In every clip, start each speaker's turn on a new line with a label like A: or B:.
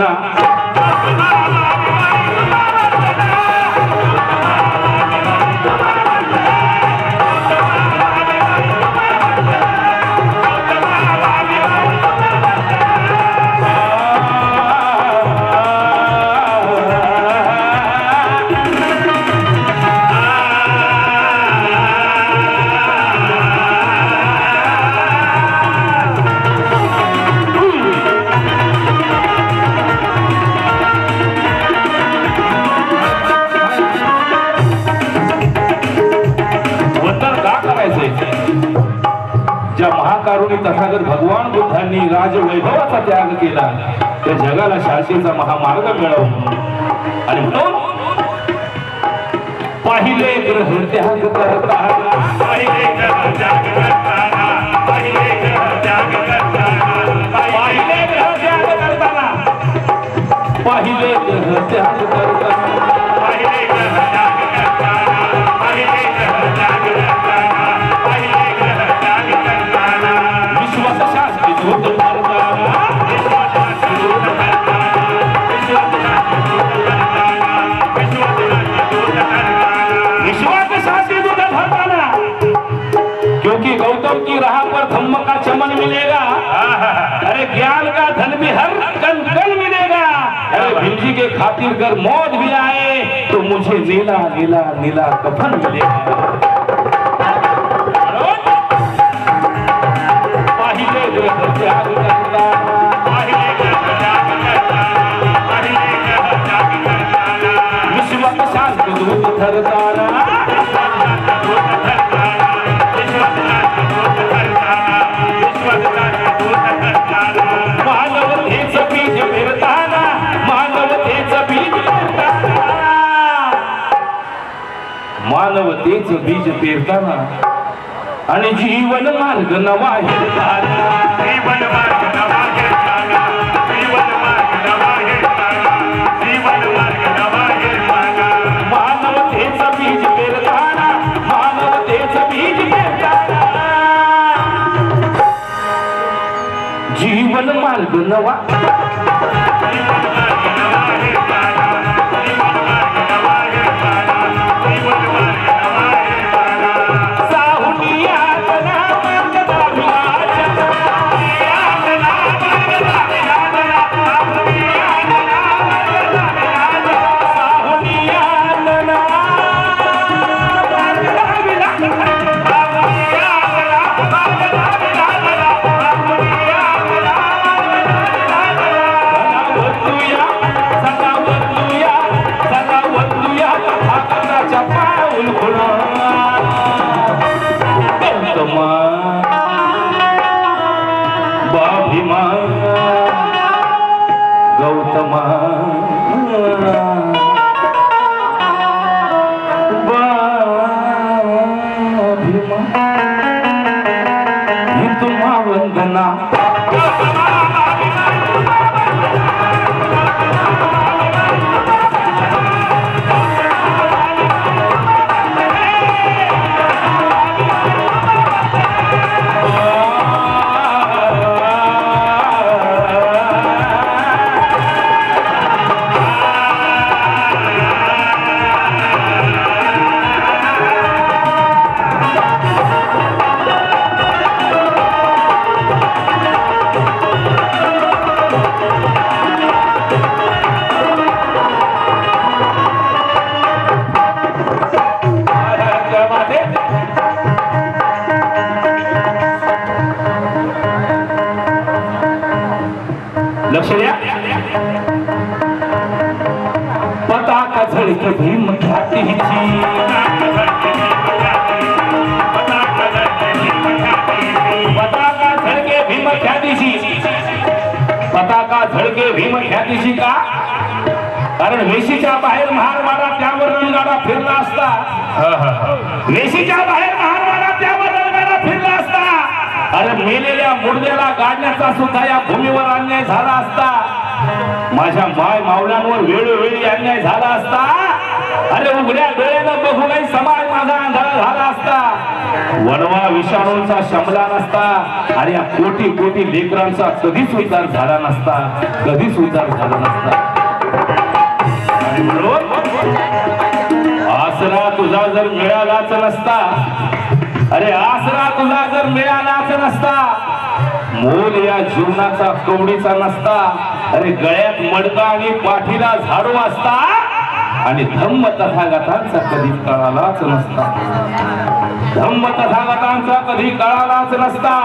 A: वंदना ज्या तथागत भगवान बुद्धांनी राजवैभवाचा त्याग केला. त्या जगाला शांतीचा महामार्ग मिळवून. आणि म्हणून पाहिले ग्रह त्याग करताना
B: पाहिले ग्रह त्याग
A: मुझे नीला नीला नीला कफन मिलेगा पाहिले ग्रह त्याग करता मानवतेच बीज पेरताना. आणि जीवन मार्ग नवा हेरताना मानवतेच बीज पेरताना. मानवतेच बीज पेरताना. जीवन मार्ग नवा. ख्यातीची का? कारण वेशीच्या बाहेर महारवाडा त्यावर रणगाडा फिरला असता. वेशीच्या बाहेर महारवाडा त्यावर रणगाडा फिरला असता. अरे मेलेल्या मुडद्याला गाडण्याचा सुद्धा या भूमीवर अन्याय झाला असता. माझ्या माय मावल्यांवर वेळोवेळी अन्याय झाला असता. अरे उघड्या डोळ्यानं बघूनही समाज माझा अंधारा झाला असता. वनवा विषाणूंचा शमला नसता. आणि या कोटी कोटी लेकरांचा कधीच उद्धार झाला नसता. कधीच उद्धार झाला नसता. आणि म्हणून आसरा तुझा जर मिळालाच नसता. अरे आसरा तुझा जर मिळालाच नसता. मोल या जीवनाचा कवडीचा नसता. अरे गळ्यात मडका आणि पाठीला झाडू असता. आणि धम्म तथागतांचा कधी कळालाच नसता. धम्म तथागतांचा कधी कळालाच नसता.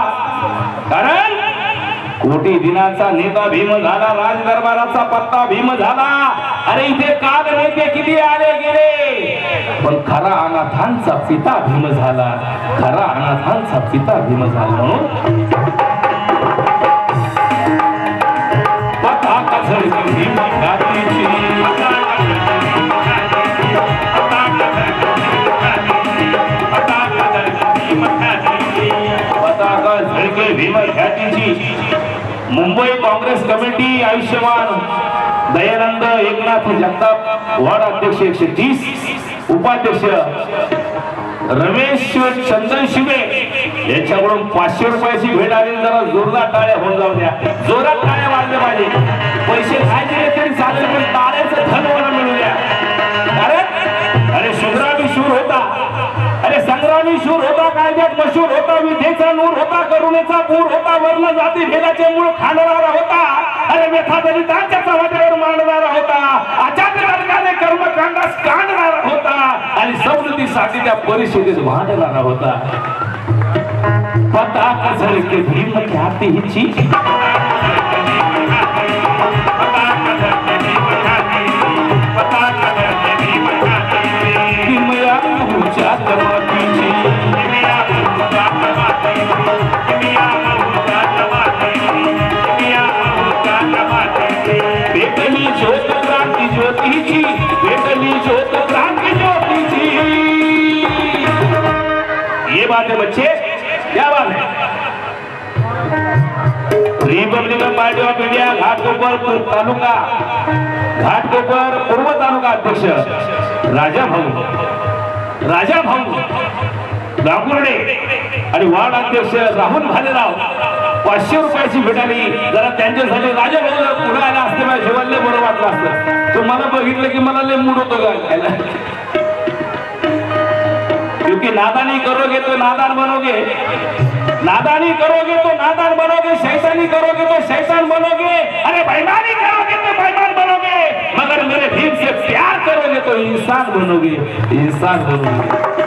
A: कारण कोटी दिनाचा नेता भीम झाला राज दरबाराचा पत्ता भीम झाला. अरे इथे काल नेते किती आले गेले? पण खरा अनाथांचा पिता भीम झाला. खरा अनाथांचा पिता भीम झाला म्हणून कमिटी आयुष्यमान दयानंद एकनाथ जगताप वार्ड अध्यक्ष एकशे तीस उपाध्यक्ष रमेश चंदन शिवे यांच्याकडून पाचशे रुपयाची भेट आली जरा जोरदार टाळ्या होऊन जाऊ द्या. जोरात टाळ्या वाजल्या पाहिजे. विधेचा नूर होता करुणेचा पूर होता वर्ण जाती भेदाचे मूळ खांडणारा होता. अरे व्यथा दलितांच्या चव्हाट्यावर मांडणारा होता अचानक वर्गाने कर्मकांडास काढणारा होता आणि सवलतीसाठी त्या परिषदेत भांडणारा होता. पताका झळके भीम ख्यातीची. किमया पार्टी ऑफ इंडिया घाटकोपर तालुका घाटकोपर पूर्व तालुका अध्यक्ष राजा भाऊ राजा भाऊ गांगुर्डे आणि वार्ड अध्यक्ष राहुल भालेराव पाचशे रुपयाची भेटाली जरा त्यांच्यासाठी राजा भाऊ जर पुढे आला असते माझ्या जेवण बरं वाटलं असतं. तर मला बघितलं की मला लय मूड होतो गायला नादानी करोगे तो नादान बनोगे. नादानी करोगे तो नादान बनोगे शैतानी करोगे तो शैतान बनोगे। अरे बेईमानी करोगे तो बेईमान बनोगे। मगर मेरे भीम से प्यार करोगे तो इंसान बनोगे इंसान बनोगे।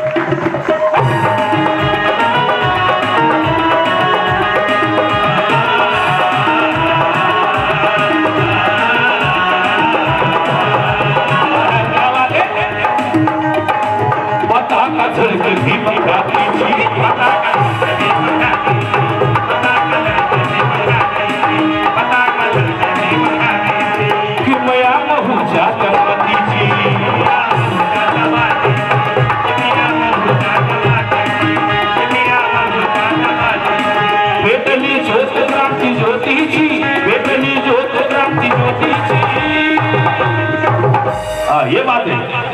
A: हा ये बात आहे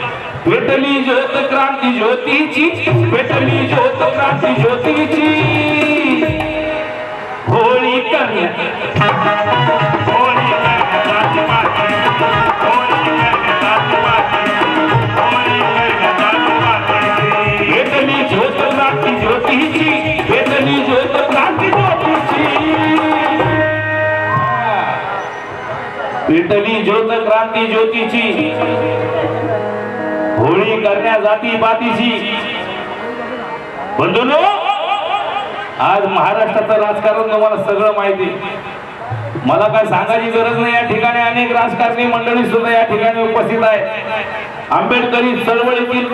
A: पेटली ज्योत क्रांती ज्योतीची पेटली ज्योत क्रांती ज्योतीची होळी करण्या पेटली ज्योत क्रांती ज्योतीची. होळी करण्या जाती बातीची बंधूनो आज महाराष्ट्राचं राजकारण तुम्हाला सगळं माहिती मला काय सांगायची गरज नाही या ठिकाणी अनेक राजकारणी मंडळी सुद्धा या ठिकाणी उपस्थित आहे आंबेडकरी चळवळीतील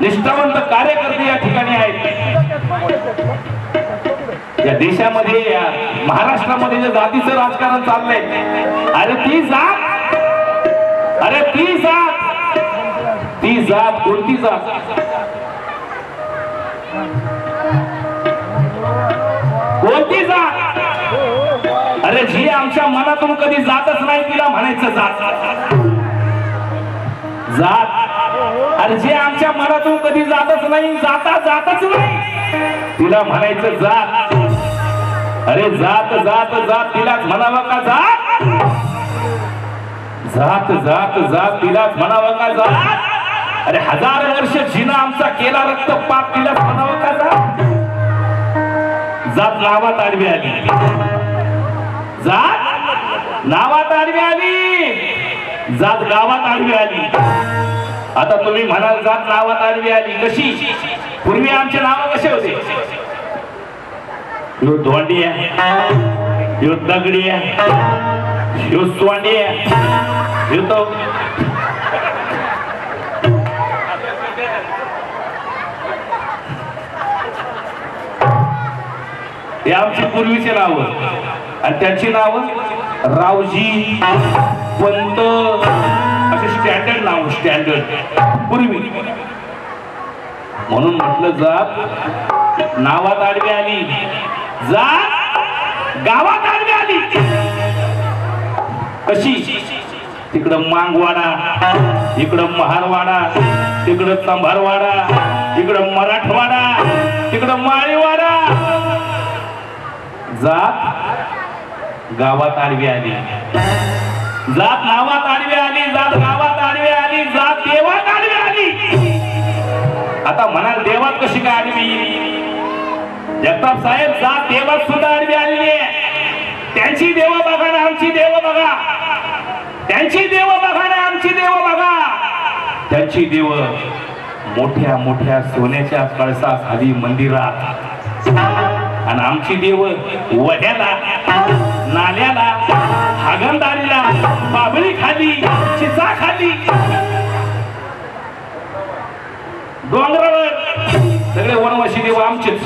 A: निष्ठावंत कार्यकर्ते या ठिकाणी आहेत. या देशामध्ये या महाराष्ट्रामध्ये जे जातीचं राजकारण चाललंय अरे ती जात अरे ती जात ती जात कोणती जात? कोणती जात? अरे जी आमच्या मनातून कधी जातच नाही तिला म्हणायचं जात. जात. अरे जे आमच्या मनातून कधी जातच नाही जाता जातच नाही. तिला म्हणायचं जात. अरे जात जात जात तिलाच म्हणावं का जात? जात जात जात तिलाच म्हणावं का जात? अरे हजार वर्ष जिना आमचा केला रक्त पाप तिलाच म्हणावं का जात? जात नावात आडवी आली. जात नावात आडवी आली. जात गावात आडवी आली. आता तुम्ही म्हणाल जात नावात आडवी आली. कशी? पूर्वी आमचे नाव कसे होते? यो धोंडी आहे. ह्यो दगडी आहे. यो स्वांडी आहे. ह्यो तो हे आमची पूर्वीचे नाव. आणि त्यांची नाव रावजी पंत. असे स्टँडर्ड नाव स्टँडर्ड पूर्वी. म्हणून म्हटलं जात नावात आडवी आली. जात गावात आडवी आली. कशी? तिकडं मांगवाडा इकडं महारवाडा तिकडं तंभारवाडा इकडं मराठवाडा तिकडं माळीवाडा. जात. गावात आडवी आली. जात नावात आडवी आली जात गावात आडवी आली जात देवात आडवी आली. आता म्हणाल देवात कशी काय आडवी? जगताप साहेब सात देवात सुद्धा आडवी आलेली आहे. त्यांची देव बघा ना आमची देव बघा. त्यांची देव बघा ना आमची देव बघा. त्यांची देव मोठ्या मोठ्या सोन्याच्या कळसा खाली मंदिरात. आणि आमची देव वड्याला नाल्याला हागंदारीला बाबळी खाली चिचा खाली डोंगरावर सगळे वनवासी देव आमचेच.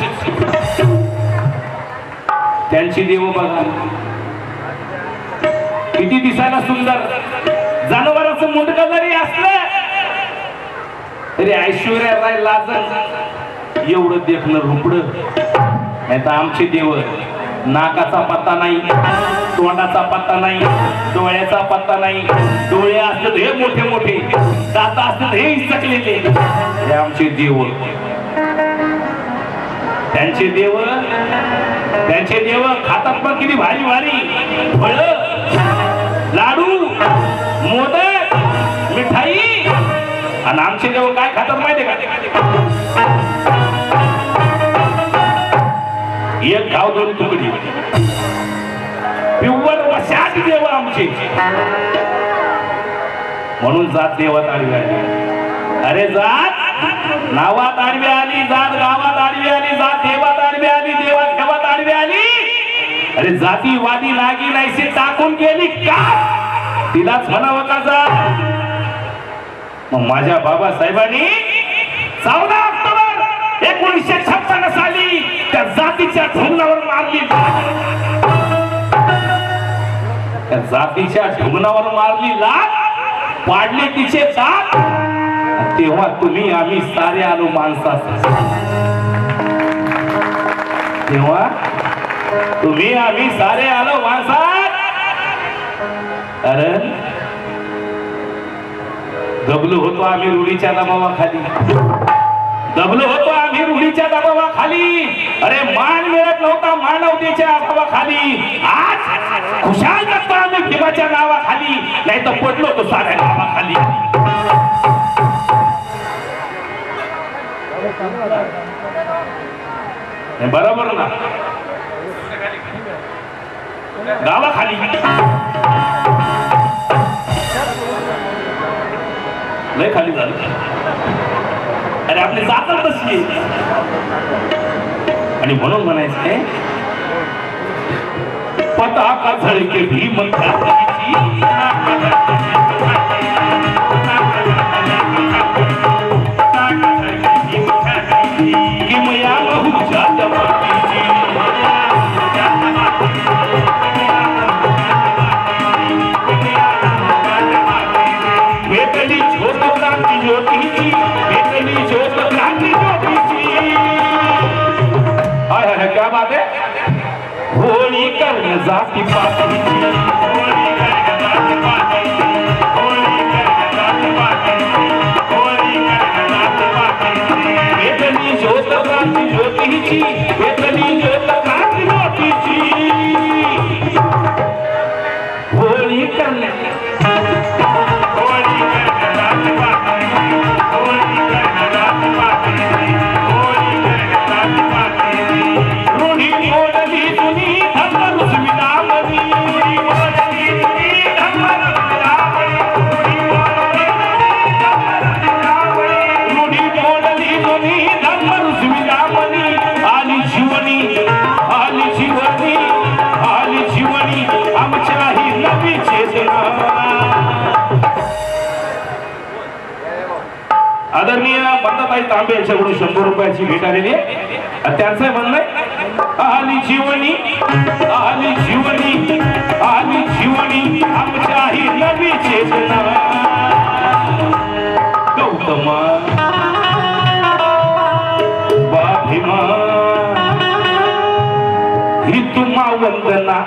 A: त्यांची देव बघा. किती दिसायला सुंदर. जनावरांचं मुंडक जरी असलं तरी ऐश्वर्या राय लाजन एवढं देखणं रुपड. नाही तर आमचे देव नाकाचा पत्ता नाही तोंडाचा पत्ता नाही डोळ्याचा पत्ता नाही. डोळे असतात हे मोठे मोठे दात असतात हे इसकलेले हे आमचे देव. त्यांचे देव त्यांचे देव खातात पण किती भारी भारी. फळ लाडू मोदक मिठाई. आणि आमचे देव काय खातात माहितीये का? एक गाव दोन तुकडी. पिव्वर वशात देव आमचे. म्हणून जात देवात आडवी आली. अरे जात नावात आडवी आली जात गावात आडवी आली जात देवात देवात आली. अरे जातीवादी लागी नाहीशी टाकून गेली का? तिलाच म्हणावं का जा? मग माझ्या बाबासाहेबांनी चौदा ऑक्टोबर एकोणीसशे छप्पन्न साली त्या जातीच्या ढुंगणावर मारली. त्या जातीच्या ढुंगणावर मारली लाग पाडले तिचे दात. तेव्हा तुम्ही आम्ही सारे आलो माणसात तेव्हा तुम्ही आम्ही सारे आलो माणसात. कारण दबलो होतो आम्ही रूढीच्या दबावाखाली. दबलो होतो आम्ही रूढीच्या दबावाखाली. अरे मान मिळत नव्हता मानवतेच्या अभावाखाली आज खुशाल जगतो आम्ही भीमाच्या नावाखाली. नाही तर पडलो तो साऱ्या नावाखाली. हे बरोबर ना? गावाखाली लय खाली झालं. अरे आपली जातच तशी. आणि म्हणून म्हणायचंय पताका झळके भीम Isaac Patrick. आहे तांबे यांच्याकडून शंभर रुपयाची भेट आलेली आहे. त्यांचं म्हणणं आली जीवनी आली जीवनी आली जीवनी आमच्या ही नवी चेतना. गौतम बाभिमा ही तुम्हा वंदना.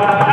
A: Thank you.